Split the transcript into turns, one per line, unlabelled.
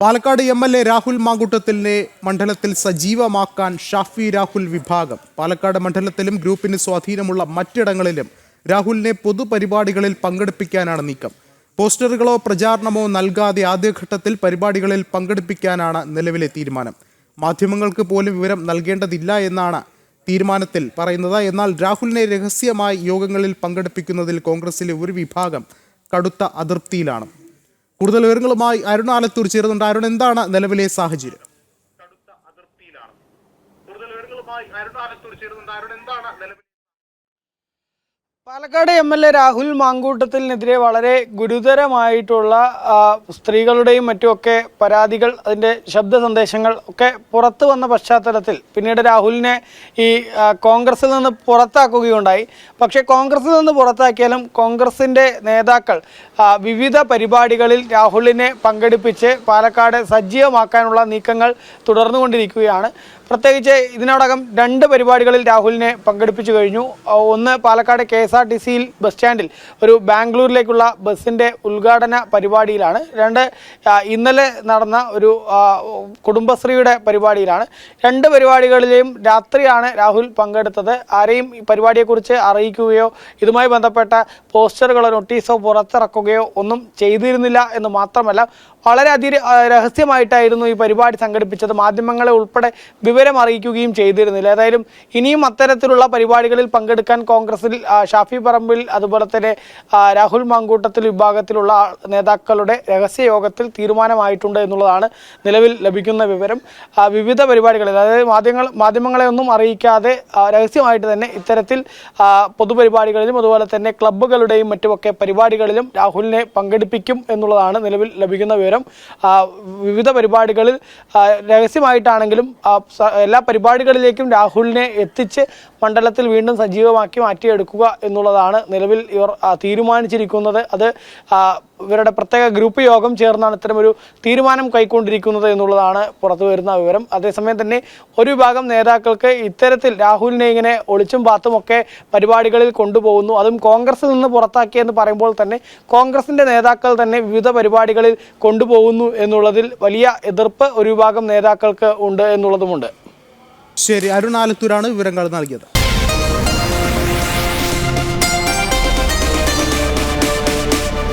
Palakkad M L A Rahul മാങ്കുട്ടത്തിലിനെ മണ്ഡലത്തിൽ സജീവമാക്കാൻ ഷാഫി രാഹുൽ വിഭാഗം. പാലക്കാട് മണ്ഡലത്തിലും ഗ്രൂപ്പിന് സ്വാധീനമുള്ള മറ്റിടങ്ങളിലും രാഹുലിനെ പൊതുപരിപാടികളിൽ പങ്കെടുപ്പിക്കാനാണ് നീക്കം. പോസ്റ്ററുകളോ പ്രചാരണമോ നൽകാതെ ആദ്യഘട്ടത്തിൽ പരിപാടികളിൽ പങ്കെടുപ്പിക്കാനാണ് നിലവിലെ തീരുമാനം. മാധ്യമങ്ങൾക്ക് പോലും വിവരം നൽകേണ്ടതില്ല എന്നാണ് തീരുമാനത്തിൽ പറയുന്നത്. എന്നാൽ രാഹുലിനെ രഹസ്യമായി യോഗങ്ങളിൽ പങ്കെടുപ്പിക്കുന്നതിൽ കോൺഗ്രസിലെ ഒരു വിഭാഗം കടുത്ത അതൃപ്തിയിലാണ് കൂടുതൽ വിവരങ്ങളുമായി അരുൺ ആലത്തൂർ ചേരുന്നുണ്ട്. അരുൺ എന്താണ് നിലവിലെ സാഹചര്യം?
Palakkad M L A Rahul മാങ്കൂട്ടത്തിനെതിരെ വളരെ ഗുരുതരമായിട്ടുള്ള സ്ത്രീകളുടെയും മറ്റുമൊക്കെ പരാതികൾ അതിന്റെ ശബ്ദ സന്ദേശങ്ങൾ ഒക്കെ പുറത്തു വന്ന പശ്ചാത്തലത്തിൽ പിന്നീട് രാഹുലിനെ ഈ കോൺഗ്രസിൽ നിന്ന് പുറത്താക്കുകയുണ്ടായി. പക്ഷേ കോൺഗ്രസിൽ നിന്ന് പുറത്താക്കിയാലും കോൺഗ്രസിന്റെ നേതാക്കൾ വിവിധ പരിപാടികളിൽ രാഹുലിനെ പങ്കെടുപ്പിച്ച് പാലക്കാട് സജീവമാക്കാനുള്ള നീക്കങ്ങൾ തുടർന്നുകൊണ്ടിരിക്കുകയാണ്. പ്രത്യേകിച്ച് ഇതിനോടകം രണ്ട് പരിപാടികളിൽ രാഹുലിനെ പങ്കെടുപ്പിച്ചു കഴിഞ്ഞു. ഒന്ന് Palakkad K S R T സിയിൽ ബസ് സ്റ്റാൻഡിൽ ഒരു ബാംഗ്ലൂരിലേക്കുള്ള ബസ്സിന്റെ ഉദ്ഘാടന പരിപാടിയിലാണ്. രണ്ട് ഇന്നലെ നടന്ന ഒരു കുടുംബശ്രീയുടെ പരിപാടിയിലാണ്. രണ്ട് പരിപാടികളിലെയും രാത്രിയാണ് രാഹുൽ പങ്കെടുത്തത്. ആരെയും ഈ പരിപാടിയെക്കുറിച്ച് അറിയിക്കുകയോ ഇതുമായി ബന്ധപ്പെട്ട പോസ്റ്ററുകളോ നോട്ടീസോ പുറത്തിറക്കുകയോ ഒന്നും ചെയ്തിരുന്നില്ല എന്ന് മാത്രമല്ല വളരെ അതി രഹസ്യമായിട്ടായിരുന്നു ഈ പരിപാടി സംഘടിപ്പിച്ചത്. മാധ്യമങ്ങളെ ഉൾപ്പെടെ വിവരം അറിയിക്കുകയും ചെയ്തിരുന്നില്ല. ഏതായാലും ഇനിയും അത്തരത്തിലുള്ള പരിപാടികളിൽ പങ്കെടുക്കാൻ കോൺഗ്രസിൽ ഷാഫി പറമ്പിൽ അതുപോലെ തന്നെ രാഹുൽ മാങ്കൂട്ടത്തിൽ വിഭാഗത്തിലുള്ള നേതാക്കളുടെ രഹസ്യ യോഗത്തിൽ തീരുമാനമായിട്ടുണ്ട് എന്നുള്ളതാണ് നിലവിൽ ലഭിക്കുന്ന വിവരം. വിവിധ പരിപാടികളിൽ അതായത് മാധ്യമങ്ങൾ മാധ്യമങ്ങളെ ഒന്നും അറിയിക്കാതെ രഹസ്യമായിട്ട് തന്നെ ഇത്തരത്തിൽ പൊതുപരിപാടികളിലും അതുപോലെ തന്നെ ക്ലബ്ബുകളുടെയും മറ്റുമൊക്കെ പരിപാടികളിലും രാഹുലിനെ പങ്കെടുപ്പിക്കും എന്നുള്ളതാണ് നിലവിൽ ലഭിക്കുന്ന വിവരം. വിവിധ പരിപാടികളിൽ രഹസ്യമായിട്ടാണെങ്കിലും എല്ലാ പരിപാടികളിലേക്കും രാഹുലിനെ എത്തിച്ച് മണ്ഡലത്തിൽ വീണ്ടും സജീവമാക്കി മാറ്റിയെടുക്കുക എന്നുള്ളതാണ് നിലവിൽ ഇവർ തീരുമാനിച്ചിരിക്കുന്നത്. അത് ഇവരുടെ പ്രത്യേക ഗ്രൂപ്പ് യോഗം ചേർന്നാണ് ഇത്തരമൊരു തീരുമാനം കൈക്കൊണ്ടിരിക്കുന്നത് എന്നുള്ളതാണ് പുറത്തു വരുന്ന വിവരം. അതേസമയം തന്നെ ഒരു വിഭാഗം നേതാക്കൾക്ക് ഇത്തരത്തിൽ രാഹുലിനെ ഇങ്ങനെ ഒളിച്ചും പാത്തുമൊക്കെ പരിപാടികളിൽ കൊണ്ടുപോകുന്നു. അതും കോൺഗ്രസിൽ നിന്ന് പുറത്താക്കിയെന്ന് പറയുമ്പോൾ തന്നെ കോൺഗ്രസിന്റെ നേതാക്കൾ തന്നെ വിവിധ പരിപാടികളിൽ കൊണ്ടുപോകുന്നു എന്നുള്ളതിൽ വലിയ എതിർപ്പ് ഒരു വിഭാഗം നേതാക്കൾക്ക് ഉണ്ട് എന്നുള്ളതുമുണ്ട്.
ശരി അരുണാലത്തൂരാണ് വിവരങ്ങൾ നൽകിയത്.